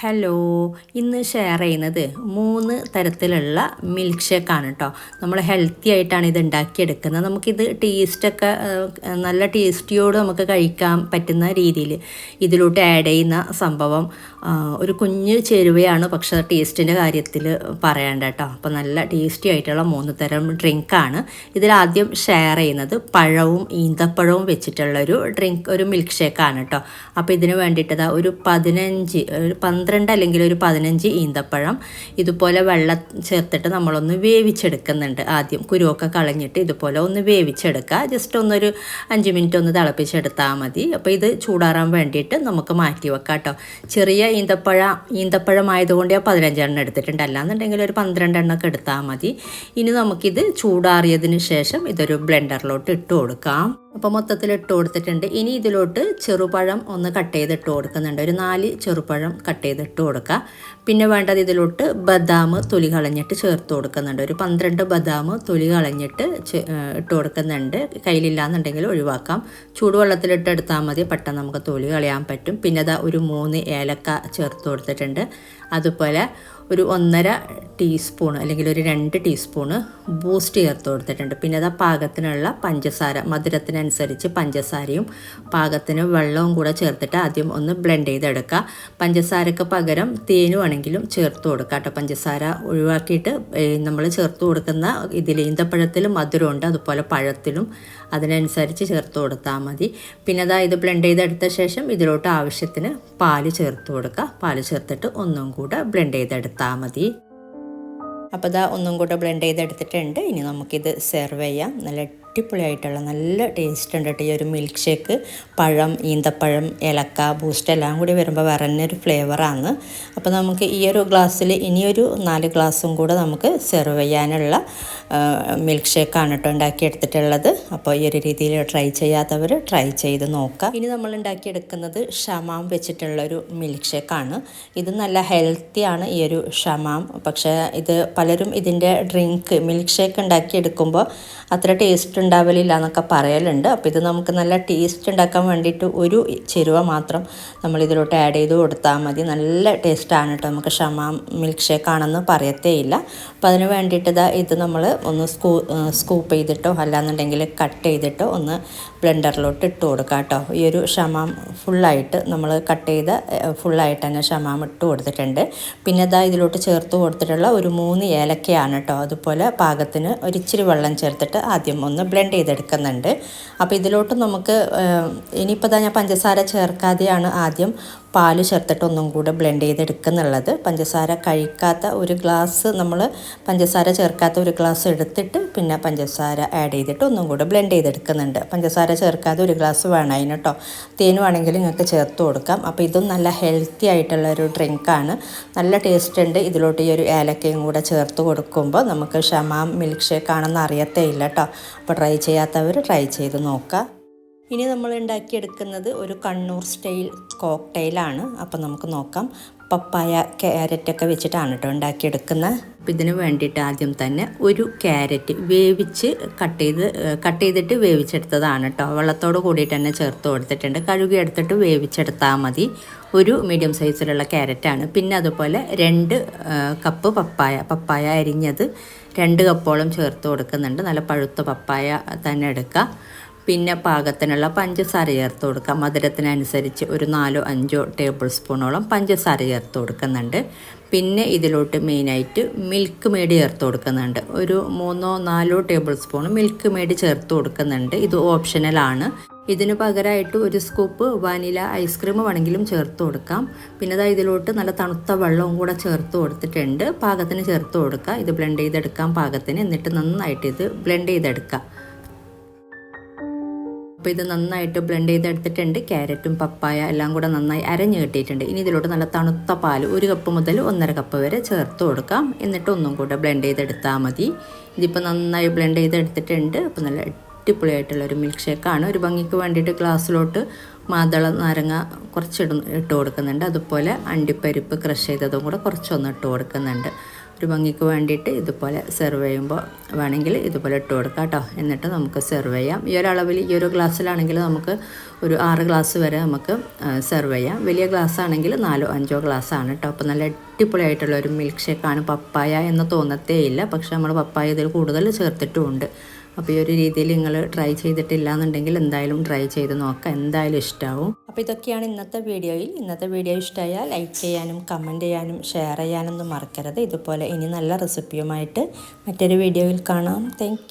Hello ഇന്ന് share ചെയ്യുന്നത് മൂന്ന് തരത്തിലുള്ള മിൽക്ക് ഷേക്കാണ് കേട്ടോ നമ്മൾ ഹെൽത്തി ആയിട്ടാണ് ഇത് ഉണ്ടാക്കിയെടുക്കുന്നത്. നമുക്കിത് ടേസ്റ്റൊക്കെ നല്ല ടേസ്റ്റിയോട് നമുക്ക് കഴിക്കാൻ പറ്റുന്ന രീതിയിൽ ഇതിലോട്ട് ആഡ് ചെയ്യുന്ന സംഭവം ഒരു കുഞ്ഞ് ചേരുവയാണ്. പക്ഷെ ടേസ്റ്റിന്റെ കാര്യത്തിൽ പറയണ്ട കേട്ടോ അപ്പോൾ നല്ല ടേസ്റ്റി ആയിട്ടുള്ള മൂന്ന് തരം ഡ്രിങ്കാണ് ഇതിലാദ്യം ഷെയർ ചെയ്യുന്നത് പഴവും ഈന്തപ്പഴവും വെച്ചിട്ടുള്ളൊരു ഡ്രിങ്ക് ഒരു മിൽക്ക് ഷേക്കാണ് കേട്ടോ അപ്പോൾ ഇതിന് വേണ്ടിയിട്ട് ഒരു പതിനഞ്ച് ഒരു പന്ത്രണ്ട് അല്ലെങ്കിൽ ഒരു പതിനഞ്ച് ഈന്തപ്പഴം. ഇതുപോലെ വെള്ളം ചേർത്തിട്ട് നമ്മളൊന്ന് വേവിച്ചെടുക്കുന്നുണ്ട്. ആദ്യം കുരുവൊക്കെ കളഞ്ഞിട്ട് ഇതുപോലെ ഒന്ന് വേവിച്ചെടുക്കുക. ജസ്റ്റ് ഒന്നൊരു അഞ്ച് മിനിറ്റ് ഒന്ന് തിളപ്പിച്ചെടുത്താൽ മതി. അപ്പോൾ ഇത് ചൂടാറാൻ വേണ്ടിയിട്ട് നമുക്ക് മാറ്റി വെക്കാം കേട്ടോ. ചെറിയ ഈന്തപ്പഴ ഈന്തപ്പഴമായതുകൊണ്ട് ഞാൻ പതിനഞ്ചെണ്ണം എടുത്തിട്ടുണ്ട്. അല്ലാന്നുണ്ടെങ്കിൽ ഒരു പന്ത്രണ്ടെണ്ണം ഒക്കെ എടുത്താൽ മതി. ഇനി നമുക്കിത് ചൂടാറിയതിന് ശേഷം ഇതൊരു ബ്ലെൻഡറിലോട്ട് ഇട്ട് കൊടുക്കാം. അപ്പോൾ മൊത്തത്തിൽ ഇട്ട് കൊടുത്തിട്ടുണ്ട്. ഇനി ഇതിലോട്ട് ചെറുപഴം ഒന്ന് കട്ട് ചെയ്ത് ഇട്ട് കൊടുക്കുന്നുണ്ട്. ഒരു നാല് ചെറുപഴം കട്ട് ചെയ്ത് ഇട്ട് കൊടുക്കുക. പിന്നെ വേണ്ടത് ഇതിലോട്ട് ബദാം തൊലി കളഞ്ഞിട്ട് ചേർത്ത് കൊടുക്കുന്നുണ്ട്. ഒരു പന്ത്രണ്ട് ബദാം തൊലി കളഞ്ഞിട്ട് ഇട്ട് കൊടുക്കുന്നുണ്ട്. കയ്യിലില്ലാന്നുണ്ടെങ്കിൽ ഒഴിവാക്കാം. ചൂടുവെള്ളത്തിലിട്ട് എടുത്താൽ മതി. പെട്ടെന്ന് നമുക്ക് തൊലി കളയാൻ പറ്റും. പിന്നെ അതാ ഒരു മൂന്ന് ഏലക്ക ചേർത്ത് കൊടുത്തിട്ടുണ്ട്. അതുപോലെ ഒരു ഒന്നര ടീസ്പൂൺ അല്ലെങ്കിൽ ഒരു രണ്ട് ടീസ്പൂണ് ബൂസ്റ്റ് ചേർത്ത് കൊടുത്തിട്ടുണ്ട്. പിന്നെ അത് പാകത്തിനുള്ള പഞ്ചസാര മധുരത്തിനനുസരിച്ച് പഞ്ചസാരയും പാകത്തിന് വെള്ളവും കൂടെ ചേർത്തിട്ട് ആദ്യം ഒന്ന് ബ്ലെൻഡ് ചെയ്തെടുക്കുക. പഞ്ചസാരക്ക് പകരം തേനുവാണെങ്കിലും ചേർത്ത് കൊടുക്കുക കേട്ടോ. പഞ്ചസാര ഒഴിവാക്കിയിട്ട് നമ്മൾ ചേർത്ത് കൊടുക്കുന്ന ഇതിൽ ഈന്തപ്പഴത്തിലും മധുരമുണ്ട് അതുപോലെ പഴത്തിലും അതിനനുസരിച്ച് ചേർത്ത് കൊടുത്താൽ മതി. പിന്നെ അതാ ഇത് ബ്ലെൻഡ് ചെയ്തെടുത്ത ശേഷം ഇതിലോട്ട് ആവശ്യത്തിന് പാൽ ചേർത്ത് കൊടുക്കുക. പാൽ ചേർത്തിട്ട് ഒന്നും കൂടെ ബ്ലെൻഡ് ചെയ്തെടുത്താൽ മതി. അപ്പോൾ ഇതാ ഒന്നും കൂടെ ബ്ലെൻഡ് ചെയ്തെടുത്തിട്ടുണ്ട്. ഇനി നമുക്കിത് സെർവ് ചെയ്യാം. നല്ല അടിപൊളിയായിട്ടുള്ള നല്ല ടേസ്റ്റ് ഉണ്ട് കേട്ടോ ഈ ഒരു മിൽക്ക് ഷേക്ക് പഴം ഈന്തപ്പഴം ഏലക്ക ബൂസ്റ്റ് എല്ലാം കൂടി വരുമ്പോൾ വേറെ തന്നെ ഒരു ഫ്ലേവറാണ് അപ്പോൾ നമുക്ക് ഈ ഒരു ഗ്ലാസ്സിൽ ഇനിയൊരു നാല് ഗ്ലാസ്സും കൂടെ നമുക്ക് സെർവ് ചെയ്യാനുള്ള മിൽക്ക് ഷേക്കാണ് കേട്ടോ ഉണ്ടാക്കിയെടുത്തിട്ടുള്ളത് അപ്പോൾ ഈ ഒരു രീതിയിൽ ട്രൈ ചെയ്യാത്തവർ ട്രൈ ചെയ്ത് നോക്കാം. ഇനി നമ്മൾ ഉണ്ടാക്കിയെടുക്കുന്നത് ഷമാം വെച്ചിട്ടുള്ളൊരു മിൽക്ക് ഷേക്കാണ് ഇത് നല്ല ഹെൽത്തിയാണ് ഈ ഒരു ഷമാം. പക്ഷേ ഇത് പലരും ഇതിന്റെ ഡ്രിങ്ക് മിൽക്ക് ഷേക്ക് ഉണ്ടാക്കിയെടുക്കുമ്പോൾ അത്ര ടേസ്റ്റ് ഉണ്ടാവലില്ല എന്നൊക്കെ പറയലുണ്ട്. അപ്പോൾ ഇത് നമുക്ക് നല്ല ടേസ്റ്റ് ഉണ്ടാക്കാൻ വേണ്ടിയിട്ട് ഒരു ചേരുവ മാത്രം നമ്മൾ ഇതിലോട്ട് ആഡ് ചെയ്ത് കൊടുത്താൽ മതി. നല്ല ടേസ്റ്റാണ് കേട്ടോ നമുക്ക് ക്ഷമ മിൽക്ക് ഷേക്ക് ആണെന്ന് പറയത്തേ ഇല്ല അപ്പോൾ അതിന് വേണ്ടിയിട്ട് ഇതാ ഇത് നമ്മൾ ഒന്ന് സ്കൂ സ്കൂപ്പ് ചെയ്തിട്ടോ അല്ലാന്നുണ്ടെങ്കിൽ കട്ട് ചെയ്തിട്ടോ ഒന്ന് ബ്ലെൻഡറിലോട്ട് ഇട്ട് കൊടുക്കുക കേട്ടോ ഈ ഒരു ഷമാം ഫുള്ളായിട്ട് നമ്മൾ കട്ട് ചെയ്ത ഫുള്ളായിട്ട് തന്നെ ഷമാം ഇട്ട് കൊടുത്തിട്ടുണ്ട്. പിന്നെ ഇതാ ഇതിലോട്ട് ചേർത്ത് കൊടുത്തിട്ടുള്ള ഒരു മൂന്ന് ഏലക്കയാണ് കേട്ടോ അതുപോലെ പാകത്തിന് ഒരിച്ചിരി വെള്ളം ചേർത്തിട്ട് ആദ്യം ഒന്ന് ബ്ലെൻഡ് ചെയ്തെടുക്കുന്നുണ്ട്. അപ്പോൾ ഇതിലോട്ട് നമുക്ക് ഇനിയിപ്പോൾ ഞാൻ പഞ്ചസാര ചേർക്കാതെയാണ് ആദ്യം പാൽ ചേർത്തിട്ട് ഒന്നും കൂടെ ബ്ലെൻഡ് ചെയ്തെടുക്കുന്നുള്ളത്. പഞ്ചസാര കഴിക്കാത്ത ഒരു ഗ്ലാസ് നമ്മൾ പഞ്ചസാര ചേർക്കാത്ത ഒരു ഗ്ലാസ് എടുത്തിട്ട് പിന്നെ പഞ്ചസാര ആഡ് ചെയ്തിട്ട് ഒന്നും കൂടെ ബ്ലെൻഡ് ചെയ്തെടുക്കുന്നുണ്ട്. പഞ്ചസാര ചേർക്കാതെ ഒരു ഗ്ലാസ് വേണം അതിന് കേട്ടോ തേനും ആണെങ്കിൽ നിങ്ങൾക്ക് ചേർത്ത് കൊടുക്കാം. അപ്പോൾ ഇതും നല്ല ഹെൽത്തി ആയിട്ടുള്ള ഒരു ഡ്രിങ്കാണ് നല്ല ടേസ്റ്റ് ഉണ്ട്. ഇതിലോട്ട് ഈ ഒരു ഏലക്കയും കൂടെ ചേർത്ത് കൊടുക്കുമ്പോൾ നമുക്ക് ഷമാം മിൽക്ക് ഷേക്ക് ആണെന്ന് അറിയത്തേ ഇല്ല കേട്ടോ അപ്പോൾ ട്രൈ ചെയ്യാത്തവർ ട്രൈ ചെയ്ത് നോക്കുക ഇനി നമ്മൾ ഉണ്ടാക്കിയെടുക്കുന്നത് ഒരു കണ്ണൂർ സ്റ്റൈൽ കോക്ടെയിലാണ് അപ്പോൾ നമുക്ക് നോക്കാം. പപ്പായ ക്യാരറ്റൊക്കെ വെച്ചിട്ടാണ് കേട്ടോ ഉണ്ടാക്കിയെടുക്കുന്നത്. അപ്പോൾ ഇതിന് വേണ്ടിയിട്ട് ആദ്യം തന്നെ ഒരു ക്യാരറ്റ് വേവിച്ച് കട്ട് ചെയ്ത് കട്ട് ചെയ്തിട്ട് വേവിച്ചെടുത്തതാണ് കേട്ടോ വെള്ളത്തോട് കൂടിയിട്ട് തന്നെ ചേർത്ത് കൊടുത്തിട്ടുണ്ട്. കഴുകി എടുത്തിട്ട് വേവിച്ചെടുത്താൽ മതി. ഒരു മീഡിയം സൈസിലുള്ള ക്യാരറ്റാണ് പിന്നെ അതുപോലെ രണ്ട് കപ്പ് പപ്പായ പപ്പായ അരിഞ്ഞത് രണ്ട് കപ്പോളം ചേർത്ത് കൊടുക്കുന്നുണ്ട്. നല്ല പഴുത്ത പപ്പായ തന്നെ എടുക്കുക. പിന്നെ പാകത്തിനുള്ള പഞ്ചസാര ചേർത്ത് കൊടുക്കാം. മധുരത്തിനനുസരിച്ച് ഒരു നാലോ അഞ്ചോ ടേബിൾ സ്പൂണോളം പഞ്ചസാര ചേർത്ത് കൊടുക്കുന്നുണ്ട്. പിന്നെ ഇതിലോട്ട് മെയിനായിട്ട് മിൽക്ക് മേഡ് ചേർത്ത് കൊടുക്കുന്നുണ്ട്. ഒരു മൂന്നോ നാലോ ടേബിൾ സ്പൂൺ മിൽക്ക് മേഡ് ചേർത്ത് കൊടുക്കുന്നുണ്ട്. ഇത് ഓപ്ഷണലാണ് ഇതിന് പകരമായിട്ട് ഒരു സ്കൂപ്പ് വാനില ഐസ്ക്രീം വേണമെങ്കിലും ചേർത്ത് കൊടുക്കാം. പിന്നെ അതാ ഇതിലോട്ട് നല്ല തണുത്ത വെള്ളവും കൂടെ ചേർത്ത് കൊടുത്തിട്ടുണ്ട്. പാകത്തിന് ചേർത്ത് കൊടുക്കുക ഇത് ബ്ലെൻഡ് ചെയ്തെടുക്കാം പാകത്തിന്. എന്നിട്ട് നന്നായിട്ട് ഇത് ബ്ലെൻഡ് ചെയ്തെടുക്കുക അപ്പോൾ ഇത് നന്നായിട്ട് ബ്ലെൻഡ് ചെയ്തെടുത്തിട്ടുണ്ട്. ക്യാരറ്റും പപ്പായ എല്ലാം കൂടെ നന്നായി അരഞ്ഞു കിട്ടിയിട്ടുണ്ട്. ഇനി ഇതിലോട്ട് നല്ല തണുത്ത പാൽ ഒരു കപ്പ് മുതൽ ഒന്നര കപ്പ് വരെ ചേർത്ത് കൊടുക്കാം. എന്നിട്ട് ഒന്നും കൂടെ ബ്ലെൻഡ് ചെയ്തെടുത്താൽ മതി. ഇതിപ്പോൾ നന്നായി ബ്ലെൻഡ് ചെയ്തെടുത്തിട്ടുണ്ട്. അപ്പോൾ നല്ല അടിപൊളിയായിട്ടുള്ള ഒരു മിൽക്ക് ഷേക്കാണ് ഒരു ഭംഗിക്ക് വേണ്ടിയിട്ട് ഗ്ലാസ്സിലോട്ട് മാതള നാരങ്ങ കുറച്ചിടും ഇട്ട് കൊടുക്കുന്നുണ്ട്. അതുപോലെ അണ്ടിപ്പരിപ്പ് ക്രഷ് ചെയ്തതും കൂടെ കുറച്ചൊന്ന് ഇട്ട് കൊടുക്കുന്നുണ്ട്. ഒരു ഭംഗിക്ക് വേണ്ടിയിട്ട് ഇതുപോലെ സെർവ് ചെയ്യുമ്പോൾ വേണമെങ്കിൽ ഇതുപോലെ ഇട്ട് കൊടുക്കാം കേട്ടോ എന്നിട്ട് നമുക്ക് സെർവ് ചെയ്യാം. ഈ ഒരളവിൽ ഈ ഒരു ഗ്ലാസ്സിലാണെങ്കിൽ നമുക്ക് ഒരു ആറ് ഗ്ലാസ് വരെ നമുക്ക് സെർവ് ചെയ്യാം. വലിയ ഗ്ലാസ് ആണെങ്കിൽ നാലോ അഞ്ചോ ഗ്ലാസ് ആണ് കേട്ടോ അപ്പോൾ നല്ല അടിപൊളിയായിട്ടുള്ള ഒരു മിൽക്ക് ഷേക്കാണ് പപ്പായ എന്ന് തോന്നത്തേ ഇല്ല. പക്ഷേ നമ്മൾ പപ്പായ ഇതിൽ കൂടുതൽ ചേർത്തിട്ടുമുണ്ട്. അപ്പോൾ ഈ ഒരു രീതിയിൽ നിങ്ങൾ ട്രൈ ചെയ്തിട്ടില്ല എന്നുണ്ടെങ്കിൽ എന്തായാലും ട്രൈ ചെയ്ത് നോക്കാം. എന്തായാലും ഇഷ്ടമാവും അപ്പോൾ ഇതൊക്കെയാണ് ഇന്നത്തെ വീഡിയോയിൽ. ഇന്നത്തെ വീഡിയോ ഇഷ്ടമായാൽ ലൈക്ക് ചെയ്യാനും കമന്റ് ചെയ്യാനും ഷെയർ ചെയ്യാനൊന്നും മറക്കരുത്. ഇതുപോലെ ഇനി നല്ല റെസിപ്പിയുമായിട്ട് മറ്റൊരു വീഡിയോയിൽ കാണാം. താങ്ക്